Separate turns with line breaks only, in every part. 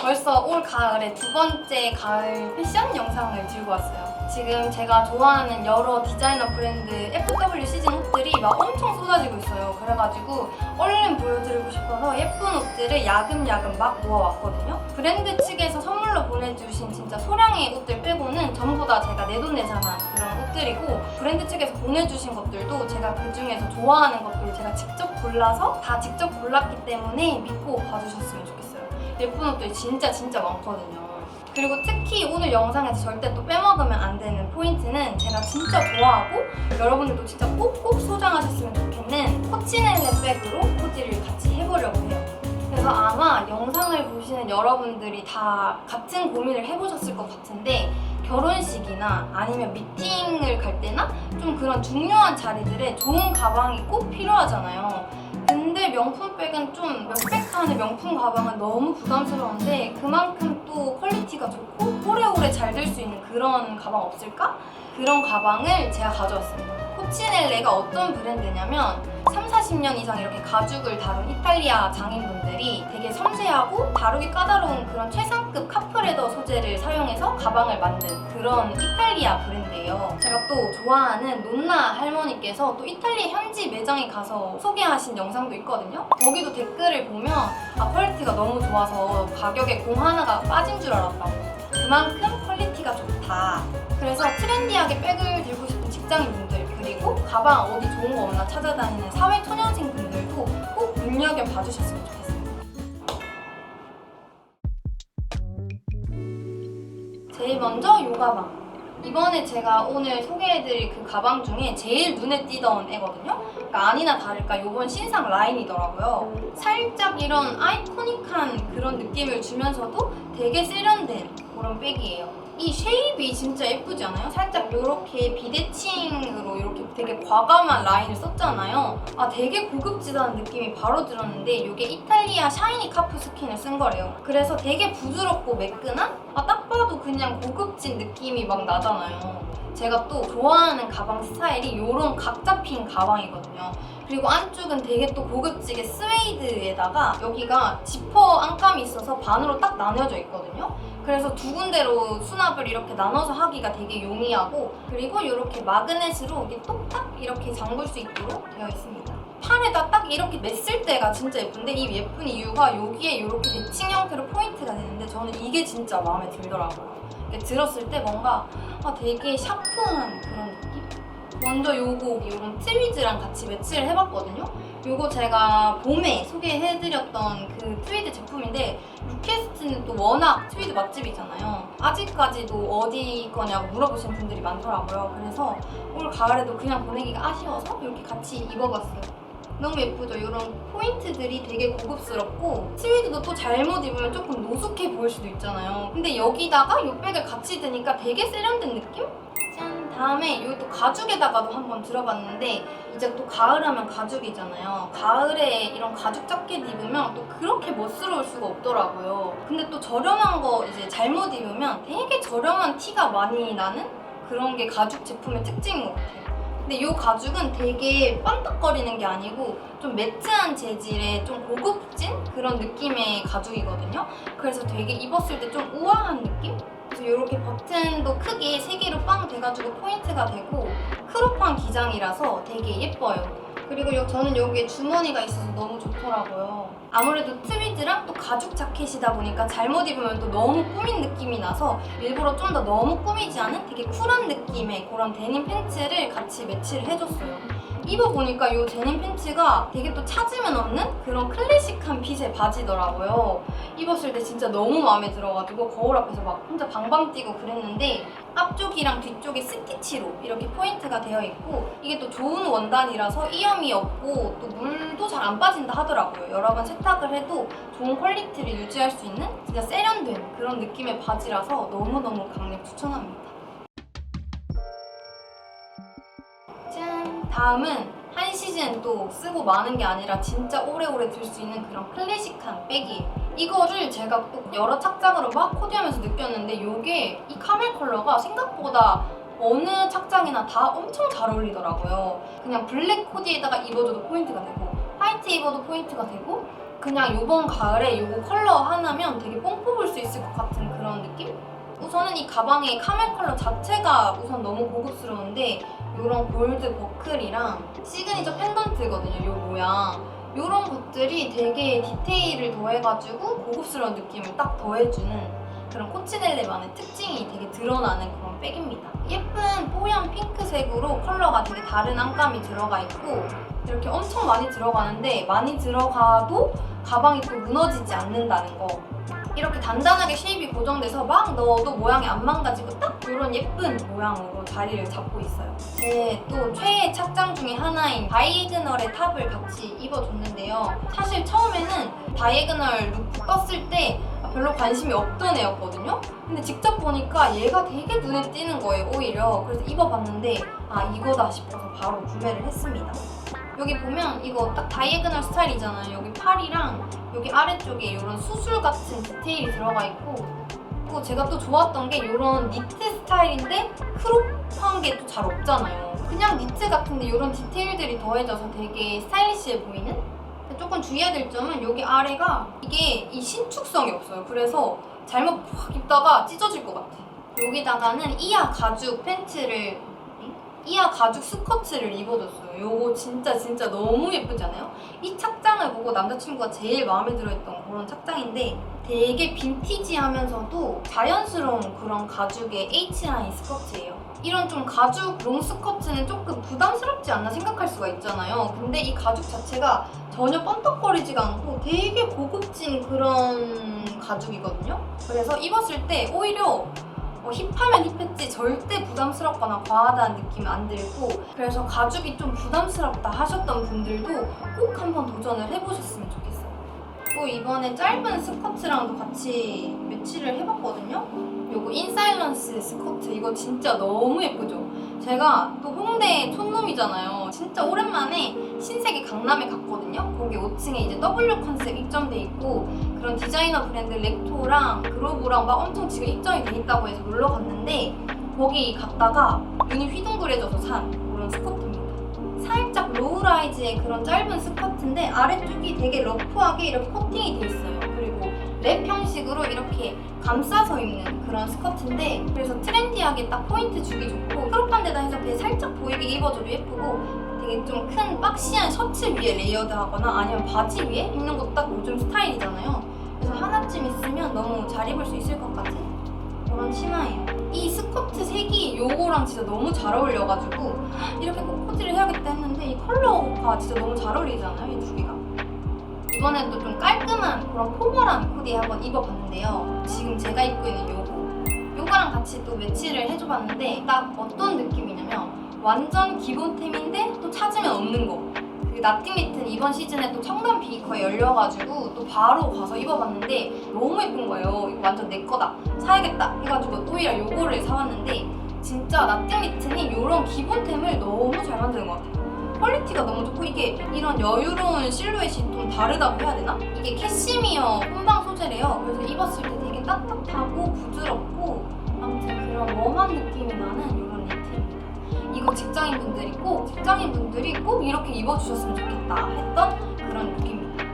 벌써 올 가을에 두 번째 가을 패션 영상을 들고 왔어요. 지금 제가 좋아하는 여러 디자이너 브랜드 FW 시즌 옷들이 막 엄청 쏟아지고 있어요. 그래가지고 얼른 보여드리고 싶어서 예쁜 옷들을 야금야금 막 모아왔거든요. 브랜드 측에서 선물로 보내주신 진짜 소량의 옷들 빼고는 전부 다 제가 내돈내산한 그런 옷들이고 브랜드 측에서 보내주신 것들도 제가 그 중에서 좋아하는 것들 제가 직접 골라서 다 직접 골랐기 때문에 믿고 봐주셨으면 좋겠어요. 예쁜 옷들이 진짜 진짜 많거든요. 그리고 특히 오늘 영상에서 절대 또 빼먹으면 안 되는 포인트는 제가 진짜 좋아하고 여러분들도 진짜 꼭꼭 소장하셨으면 좋겠는 코치넬레 백으로 코디를 같이 해보려고 해요. 그래서 아마 영상을 보시는 여러분들이 다 같은 고민을 해보셨을 것 같은데 결혼식이나 아니면 미팅을 갈 때나 좀 그런 중요한 자리들에 좋은 가방이 꼭 필요하잖아요. 근데 명품백은 좀 몇백 칸의 명품 가방은 너무 부담스러운데 그만큼 또 퀄리티가 좋고 오래오래 잘들수 있는 그런 가방 없을까? 그런 가방을 제가 가져왔습니다. 코치넬 레가 어떤 브랜드냐면 3, 40년 이상 이렇게 가죽을 다룬 이탈리아 장인분들이 되게 섬세하고 다루기 까다로운 그런 최상급 카프레더 소재를 사용해서 가방을 만든 그런 이탈리아 브랜드예요. 제가 또 좋아하는 논나 할머니께서 또 이탈리아 현지 매장에 가서 소개하신 영상도 있거든요. 거기도 댓글을 보면 아 퀄리티가 너무 좋아서 가격에 공 하나가 빠진 줄 알았다고. 그만큼 퀄리티가 좋다. 그래서 트렌디하게 백을 들고 싶은 직장인분들 그리고 가방 어디 좋은 거 없나 찾아다니는 사회 초년생 분들도 꼭 눈여겨 봐주셨으면 좋겠습니다. 제일 먼저 요 가방. 이번에 제가 오늘 소개해드릴 그 가방 중에 제일 눈에 띄던 애거든요. 그러니까 아니나 다를까 요번 신상 라인이더라고요. 살짝 이런 아이코닉한 그런 느낌을 주면서도 되게 세련된 그런 백이에요. 이 쉐입이 진짜 예쁘지 않아요? 살짝 이렇게 이렇게 되게 과감한 라인을 썼잖아요. 아 되게 고급지다는 느낌이 바로 들었는데 이게 이탈리아 샤이니 카프 스킨을 쓴 거래요. 그래서 되게 부드럽고 매끈한 아 딱 봐도 그냥 고급진 느낌이 막 나잖아요. 제가 또 좋아하는 가방 스타일이 이런 각 잡힌 가방이거든요. 그리고 안쪽은 되게 또 고급지게 스웨이드에다가 여기가 지퍼 안감이 있어서 반으로 딱 나뉘어져 있거든요. 그래서 두 군데로 수납을 이렇게 나눠서 하기가 되게 용이하고 그리고 이렇게 마그넷으로 이게 똑딱 이렇게 잠글 수 있도록 되어 있습니다. 팔에다 딱 이렇게 맸을 때가 진짜 예쁜데 이 예쁜 이유가 여기에 이렇게 대칭 형태로 포인트가 되는데 저는 이게 진짜 마음에 들더라고요. 들었을 때 뭔가 아, 되게 샤프한 그런 느낌? 먼저 요거 이런 트위즈랑 같이 매치를 해봤거든요. 요거 제가 봄에 소개해드렸던 그 트위드 제품인데 루캐스트는 또 워낙 트위드 맛집이잖아요. 아직까지도 어디 거냐고 물어보시는 분들이 많더라고요. 그래서 올 가을에도 그냥 보내기가 아쉬워서 이렇게 같이 입어봤어요. 너무 예쁘죠? 이런 포인트들이 되게 고급스럽고 스위드도 또 잘못 입으면 조금 노숙해 보일 수도 있잖아요. 근데 여기다가 이 백을 같이 드니까 되게 세련된 느낌? 짠! 다음에 이것도 가죽에다가도 한번 들어봤는데 이제 또 가을하면 가죽이잖아요. 가을에 이런 가죽 자켓 입으면 또 그렇게 멋스러울 수가 없더라고요. 근데 또 저렴한 거 이제 잘못 입으면 되게 저렴한 티가 많이 나는 그런 게 가죽 제품의 특징인 것 같아요. 근데 이 가죽은 되게 반딱거리는 게 아니고 좀 매트한 재질의 좀 고급진 그런 느낌의 가죽이거든요. 그래서 되게 입었을 때 좀 우아한 느낌? 그래서 이렇게 버튼도 크게 3개로 빵 돼가지고 포인트가 되고 크롭한 기장이라서 되게 예뻐요. 그리고 요- 저는 여기에 주머니가 있어서 너무 좋더라고요. 아무래도 트위드랑 또 가죽 자켓이다 보니까 잘못 입으면 또 너무 꾸민 느낌이 나서 일부러 좀 더 너무 꾸미지 않은 되게 쿨한 느낌의 그런 데님 팬츠를 같이 매치를 해줬어요. 입어보니까 이 데님 팬츠가 되게 또 찾으면 없는 그런 클래식한 핏의 바지더라고요. 입었을 때 진짜 너무 마음에 들어가지고 거울 앞에서 막 혼자 방방 뛰고 그랬는데 앞쪽이랑 뒤쪽에 스티치로 이렇게 포인트가 되어 있고 이게 또 좋은 원단이라서 이염이 없고 또 물도 잘 안 빠진다 하더라고요. 여러 번 세탁을 해도 좋은 퀄리티를 유지할 수 있는 진짜 세련된 그런 느낌의 바지라서 너무너무 강력 추천합니다. 다음은 한 시즌 또 쓰고 마는 게 아니라 진짜 오래오래 들 수 있는 그런 클래식한 백이에요. 이거를 제가 또 여러 착장으로 막 코디하면서 느꼈는데 이게 이 카멜 컬러가 생각보다 어느 착장이나 다 엄청 잘 어울리더라고요. 그냥 블랙 코디에다가 입어줘도 포인트가 되고 화이트 입어도 포인트가 되고 그냥 요번 가을에 요거 컬러 하나면 되게 뽕 뽑을 수 있을 것 같은 그런 느낌? 우선은 이 가방의 카멜 컬러 자체가 우선 너무 고급스러운데 요런 골드 버클이랑 시그니처 펜던트거든요, 요 모양. 요런 것들이 되게 디테일을 더해가지고 고급스러운 느낌을 딱 더해주는 그런 코치넬레만의 특징이 되게 드러나는 그런 백입니다. 예쁜 뽀얀 핑크색으로 컬러가 되게 다른 안감이 들어가 있고 이렇게 엄청 많이 들어가는데 많이 들어가도 가방이 또 무너지지 않는다는 거. 이렇게 단단하게 쉐입이 고정돼서 막 넣어도 모양이 안 망가지고 딱 이런 예쁜 모양으로 자리를 잡고 있어요. 제 또 최애 착장 중에 하나인 다이애그널의 탑을 같이 입어줬는데요. 사실 처음에는 다이애그널 룩 떴을 때 별로 관심이 없던 애였거든요. 근데 직접 보니까 얘가 되게 눈에 띄는 거예요, 오히려. 그래서 입어봤는데 아 이거다 싶어서 바로 구매를 했습니다. 여기 보면 이거 딱 다이애그널 스타일이잖아요. 여기 팔이랑 여기 아래쪽에 이런 수술 같은 디테일이 들어가 있고 그리고 제가 또 좋았던 게 이런 니트 스타일인데 크롭한 게 또 잘 없잖아요. 그냥 니트 같은데 이런 디테일들이 더해져서 되게 스타일리시해 보이는? 조금 주의해야 될 점은 여기 아래가 이게 이 신축성이 없어요. 그래서 잘못 팍 입다가 찢어질 것 같아. 여기다가는 이하 가죽 팬츠를 이하 가죽 스커트를 입어줬어요. 요거 진짜 진짜 너무 예쁘지 않아요? 이 착장을 보고 남자친구가 제일 마음에 들어했던 그런 착장인데 되게 빈티지하면서도 자연스러운 그런 가죽의 H라인 스커트예요. 이런 좀 가죽 롱 스커트는 조금 부담스럽지 않나 생각할 수가 있잖아요. 근데 이 가죽 자체가 전혀 번떡거리지가 않고 되게 고급진 그런 가죽이거든요. 그래서 입었을 때 오히려 어, 힙하면 힙했지 절대 부담스럽거나 과하다는 느낌이 안 들고 그래서 가죽이 좀 부담스럽다 하셨던 분들도 꼭 한번 도전을 해보셨으면 좋겠어요. 또 이번에 짧은 스커트랑도 같이 매치를 해봤거든요. 요거 인사일런스 스커트 이거 진짜 너무 예쁘죠? 제가 또 홍대 촌놈이잖아요. 진짜 오랜만에 신세계 강남에 갔거든요. 거기 5층에 이제 W 컨셉 입점돼 있고 그런 디자이너 브랜드 렉토랑 그로브랑 막 엄청 지금 입점이 돼 있다고 해서 놀러 갔는데 거기 갔다가 눈이 휘둥그레져서 산 로우라이즈의 그런 짧은 스커트인데 아래쪽이 되게 러프하게 이렇게 커팅이 돼 있어요. 그리고 랩 형식으로 이렇게 감싸서 입는 그런 스커트인데 그래서 트렌디하게 딱 포인트 주기 좋고 크롭한 데다 해서 되게 살짝 보이게 입어줘도 예쁘고 되게 좀 큰 박시한 셔츠 위에 레이어드 하거나 아니면 바지 위에 입는 것도 딱 요즘 스타일이잖아요. 그래서 하나쯤 있으면 너무 잘 입을 수 있을 것 같은 그런 치마예요. 이 스커트 색이 요거랑 진짜 너무 잘 어울려가지고 이렇게 꼭 코디를 해야겠다 했는데 이 컬러가 진짜 너무 잘 어울리잖아요, 이 두 개가. 이번엔 또좀 깔끔한 그런 포멀한 코디 한번 입어봤는데요. 지금 제가 입고 있는 요거. 요거랑 같이 또 매치를 해줘봤는데 딱 어떤 느낌이냐면 완전 기본템인데 또 찾으면 없는 거. 그 나띵 니트는 이번 시즌에 또 청담 비커에 열려가지고 또 바로 가서 입어봤는데 너무 예쁜 거예요. 이거 완전 내 거다. 사야겠다 해가지고 오히려 요거를 사왔는데 진짜 나띵 니트는 이런 기본템을 너무 잘 만드는 것 같아요. 퀄리티가 너무 좋고 이게 이런 여유로운 실루엣이 좀 다르다고 해야 되나? 이게 캐시미어 혼방 소재래요. 그래서 입었을 때 되게 따뜻하고 부드럽고 아무튼 그런 웜한 느낌이 나는 이거 직장인분들이 꼭 직장인분들이 꼭 이렇게 입어주셨으면 좋겠다 했던 그런 룩입니다.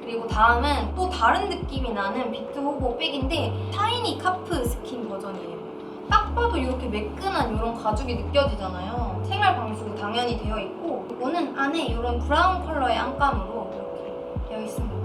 그리고 다음은 또 다른 느낌이 나는 비트 호보 백인데 샤이니 카프 스킨 버전이에요. 딱 봐도 이렇게 매끈한 이런 가죽이 느껴지잖아요. 생활 방수도 당연히 되어 있고 이거는 안에 이런 브라운 컬러의 안감으로 이렇게 되어 있습니다.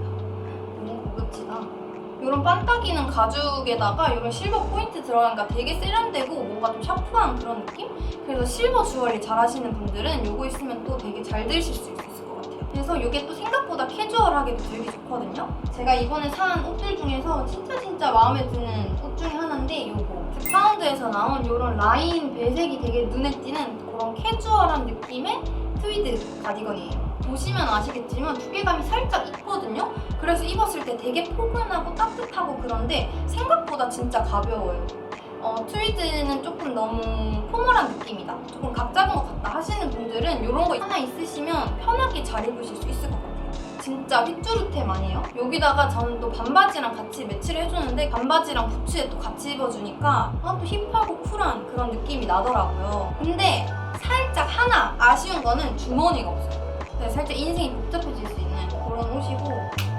너무 고급지다. 이런 반딱이는 가죽에다가 이런 실버 포인트 들어가니까 되게 세련되고 뭔가 좀 샤프한 그런 느낌? 그래서 실버 주얼리 잘 하시는 분들은 이거 있으면 또 되게 잘 드실 수 있을 것 같아요. 그래서 이게 또 생각보다 캐주얼하게도 들기 좋거든요. 제가 이번에 산 옷들 중에서 진짜 진짜 마음에 드는 옷 중에 하나인데 이거 득파운드에서 나온 이런 라인 배색이 되게 눈에 띄는 그런 캐주얼한 느낌의 트위드 가디건이에요. 보시면 아시겠지만 두께감이 살짝 있거든요. 그래서 입었을 때 되게 포근하고 따뜻하고 그런데 생각보다 진짜 가벼워요. 어, 트위드는 조금 너무 포멀한 느낌이다. 조금 각 잡은 것 같다 하시는 분들은 이런 거 하나 있으시면 편하게 잘 입으실 수 있을 것 같아요. 진짜 핏주루템 아니에요? 여기다가 저는 또 반바지랑 같이 매치를 해주는데 반바지랑 부츠에 또 같이 입어주니까 아, 또 힙하고 쿨한 그런 느낌이 나더라고요. 근데 살짝 하나 아쉬운 거는 주머니가 없어요. 그래서 살짝 인생이 복잡해질 수 있는 그런 옷이고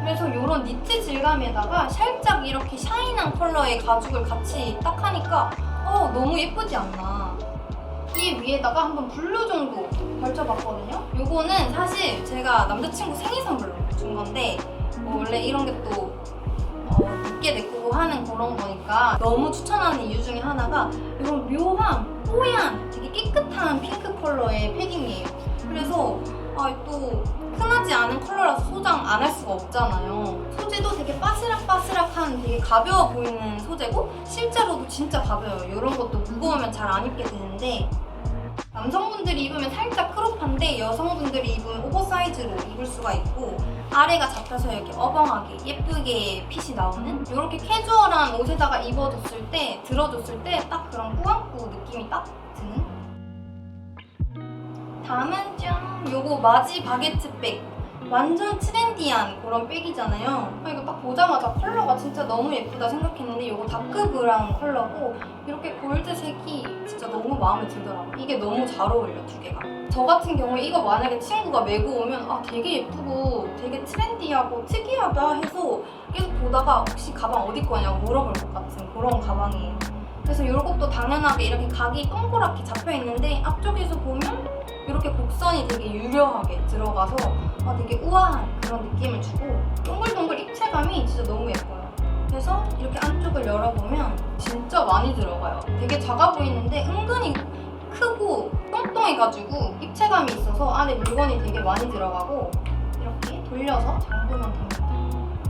그래서 이런 니트 질감에다가 살짝 이렇게 샤인한 컬러의 가죽을 같이 딱 하니까 어 너무 예쁘지 않나. 이 위에다가 한번 블루 정도 걸쳐봤거든요. 요거는 사실 제가 남자친구 생일 선물로 준 건데 뭐 원래 이런 게또 어, 늦게 내꾸고 하는 그런 거니까 너무 추천하는 이유 중에 하나가 이런 묘한 뽀얀 되게 깨끗한 핑크 컬러의 패딩이에요. 그래서 아, 또 흔하지 않은 컬러라서 소장 안 할 수가 없잖아요. 소재도 되게 바스락바스락한 되게 가벼워 보이는 소재고 실제로도 진짜 가벼워요. 이런 것도 무거우면 잘 안 입게 되는데 남성분들이 입으면 살짝 크롭한데 여성분들이 입으면 오버사이즈로 입을 수가 있고 아래가 잡혀서 이렇게 어벙하게 예쁘게 핏이 나오는 이렇게 캐주얼한 옷에다가 입어줬을 때 들어줬을 때 딱 그런 꾸안꾸 느낌이 딱 드는 다음은 짠! 요거 마지 바게트 백. 완전 트렌디한 그런 백이잖아요. 아, 이거 딱 보자마자 컬러가 진짜 너무 예쁘다 생각했는데 요거 다크 브라운 컬러고 이렇게 골드색이 진짜 너무 마음에 들더라고요. 이게 너무 잘 어울려, 두 개가. 저 같은 경우에 이거 만약에 친구가 메고 오면 아 되게 예쁘고 되게 트렌디하고 특이하다 해서 계속 보다가 혹시 가방 어디 거냐고 물어볼 것 같은 그런 가방이에요. 그래서 이것도 당연하게 이렇게 각이 동그랗게 잡혀 있는데 앞쪽에서 보면 이렇게 곡선이 되게 유려하게 들어가서 아, 되게 우아한 그런 느낌을 주고 동글동글 입체감이 진짜 너무 예뻐요. 그래서 이렇게 안쪽을 열어보면 진짜 많이 들어가요. 되게 작아 보이는데 은근히 크고 똥똥해가지고 입체감이 있어서 안에 물건이 되게 많이 들어가고 이렇게 돌려서 잠그면 됩니다.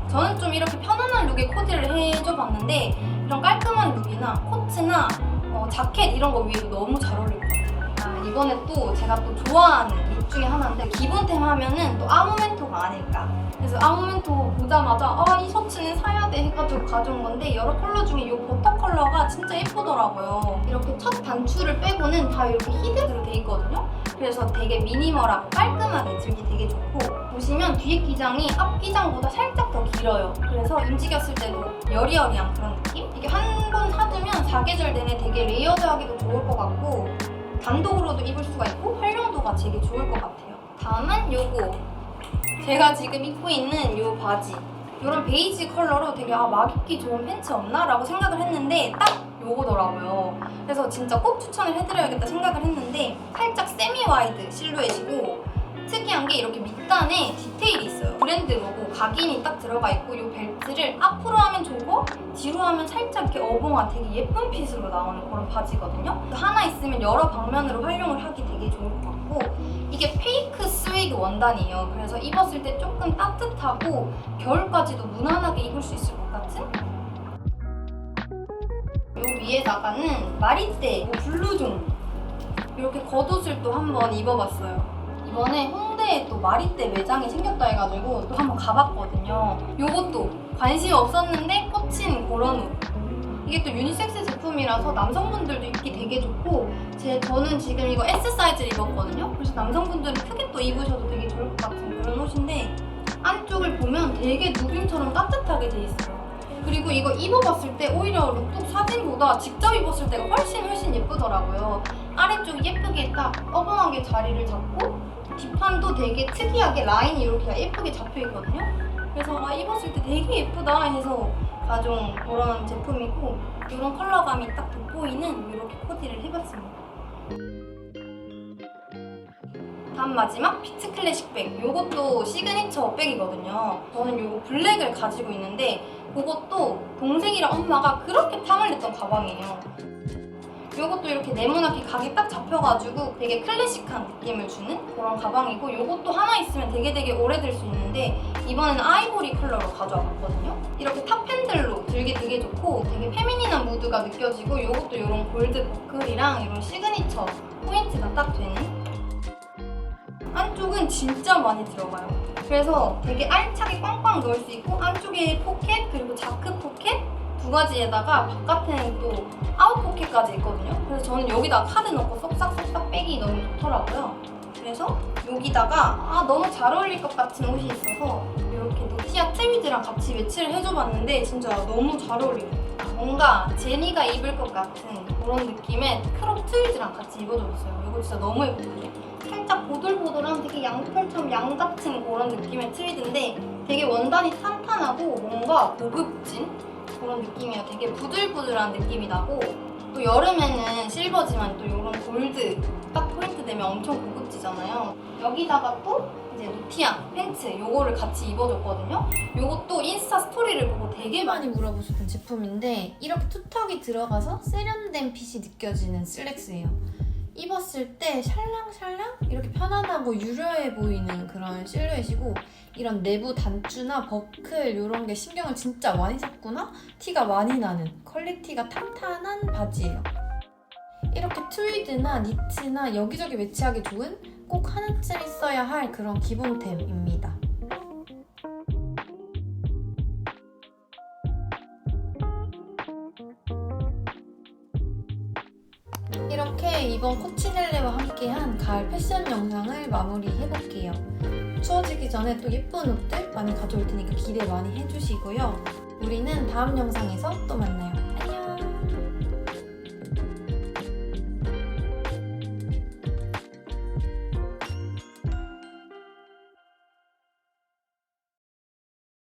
저는 좀 이렇게 편안한 룩의 코디를 해줘봤는데 이런 깔끔한 룩이나 코트나 어, 자켓 이런 거 위에도 너무 잘 어울릴 것 같아요. 아, 이번에 또 제가 또 좋아하는 룩 중에 하나인데 기본템 하면은 또 아모멘토가 아닐까. 그래서 아모멘토 보자마자 아, 이 셔츠는 사야 돼 해가지고 가져온 건데 여러 컬러 중에 이 버터 컬러가 진짜 예쁘더라고요. 이렇게 첫 단추를 빼고는 다 이렇게 히드로 돼 있거든요. 그래서 되게 미니멀하고 깔끔하게 들기 되게 좋고 보시면 뒤에 기장이 앞 기장보다 살짝 더 길어요. 그래서 움직였을 때도 여리여리한 그런 느낌? 이게 한 번 사두면 사계절 내내 되게 레이어드하기도 좋을 것 같고 단독으로도 입을 수가 있고 활용도가 되게 좋을 것 같아요. 다음은 요거 제가 지금 입고 있는 요 바지 이런 베이지 컬러로 되게 아, 막 입기 좋은 팬츠 없나? 라고 생각을 했는데 딱 요거더라고요. 그래서 진짜 꼭 추천을 해드려야겠다 생각을 했는데 살짝 세미 와이드 실루엣이고 특이한 게 이렇게 밑단에 디테일이 있어요. 브랜드 로고 각인이 딱 들어가 있고 이 벨트를 앞으로 하면 저거, 뒤로 하면 살짝 이렇게 어벙한 되게 예쁜 핏으로 나오는 그런 바지거든요. 하나 있으면 여러 방면으로 활용을 하기 되게 좋을 것 같고 이게 페이크 스웨이드 원단이에요. 그래서 입었을 때 조금 따뜻하고 겨울까지도 무난하게 입을 수 있을 것 같은 요 위에다가는 마리떼 뭐 블루종 이렇게 겉옷을 또 한번 입어봤어요. 이번에 홍대에 또 마리떼 매장이 생겼다 해가지고 또 한번 가봤거든요. 요것도 관심 없었는데 꽂힌 그런 옷. 이게 또 유니섹스 제품이라서 남성분들도 입기 되게 좋고 제 저는 지금 이거 S 사이즈를 입었거든요. 그래서 남성분들은 크게 또 입으셔도 되게 좋을 것 같은 그런 옷인데 안쪽을 보면 되게 누빔처럼 따뜻하게 돼 있어요. 그리고 이거 입어봤을 때 오히려 룩북 사진보다 직접 입었을 때가 훨씬 훨씬 예쁘더라고요. 아래쪽이 예쁘게 딱 어벙하게 자리를 잡고 뒷판도 되게 특이하게 라인이 이렇게 예쁘게 잡혀 있거든요. 그래서 아, 입었을 때 되게 예쁘다 해서 가져온 그런 제품이고 이런 컬러감이 딱 돋보이는 이렇게 코디를 해봤습니다. 다음 마지막 비트 클래식 백. 요것도 시그니처 백이거든요. 저는 요거 블랙을 가지고 있는데 그것도 동생이랑 엄마가 그렇게 탐을 냈던 가방이에요. 요것도 이렇게 네모나게 각이 딱 잡혀가지고 되게 클래식한 느낌을 주는 그런 가방이고 요것도 하나 있으면 되게 되게 오래될 수 있는데 이번에는 아이보리 컬러로 가져와 봤거든요. 이렇게 탑 핸들로 들기 되게 좋고 되게 페미닌한 무드가 느껴지고 요것도 이런 골드 버클이랑 이런 시그니처 포인트가 딱 되는 안쪽은 진짜 많이 들어가요. 그래서 되게 알차게 꽝꽝 넣을 수 있고 안쪽에 포켓 그리고 자크 포켓 두 가지에다가 바깥에는 또 아웃 포켓까지 있거든요. 그래서 저는 여기다 카드 넣고 쏙싹쏙싹 빼기 너무 좋더라고요. 그래서 여기다가 아 너무 잘 어울릴 것 같은 옷이 있어서 이렇게 노티아 트위드랑 같이 매치를 해줘봤는데 진짜 너무 잘 어울리고 뭔가 제니가 입을 것 같은 그런 느낌의 크롭 트위드랑 같이 입어줬어요. 이거 진짜 너무 예쁘거든요. 살짝 보들보들한 되게 양털처럼 양 같은 그런 느낌의 트위드인데 되게 원단이 탄탄하고 뭔가 고급진 그런 느낌이에요. 되게 부들부들한 느낌이 나고 또 여름에는 실버지만 또 이런 골드 딱 포인트 되면 엄청 고급지잖아요. 여기다가 또 이제 노티앙 팬츠 요거를 같이 입어줬거든요. 요것도 인스타 스토리를 보고 되게
많이 물어보셨던 제품인데 이렇게 투턱이 들어가서 세련된 핏이 느껴지는 슬랙스예요. 입었을 때 샬랑샬랑 이렇게 편안하고 유려해 보이는 그런 실루엣이고 이런 내부 단추나 버클 이런 게 신경을 진짜 많이 썼구나 티가 많이 나는 퀄리티가 탄탄한 바지예요. 이렇게 트위드나 니트나 여기저기 매치하기 좋은 꼭 하나쯤 있어야 할 그런 기본템입니다. 이렇게 이번 코치넬레와 함께한 가을 패션 영상을 마무리해볼게요. 추워지기 전에 또 예쁜 옷들 많이 가져올 테니까 기대 많이 해주시고요. 우리는 다음 영상에서 또 만나요.